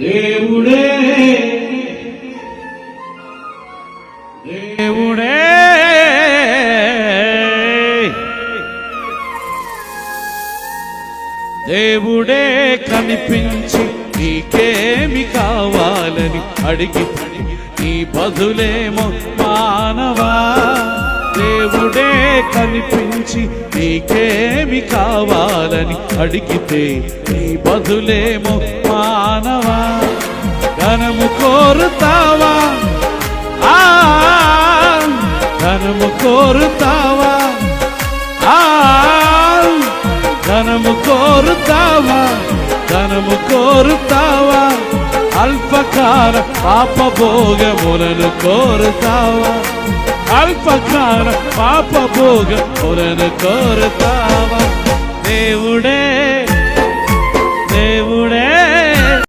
దేవుడే. దేవుడే. దేవుడే కనిపించి నీకేమి కావాలని అడిగి నీ బదులేమో మానవా. దేవుడే కనిపించి నీకేమి కావాలని అడిగితే నీ బదులేమో ధనము కోరుతావా ఆ ధనము కోరుతావా ఆ ధనము కోరుతావా ధనము కోరుతావా అల్పకాల పాప భోగములను కోరుతావా అల్పకాల పాప భోగములను కోరుతావా దేవుడే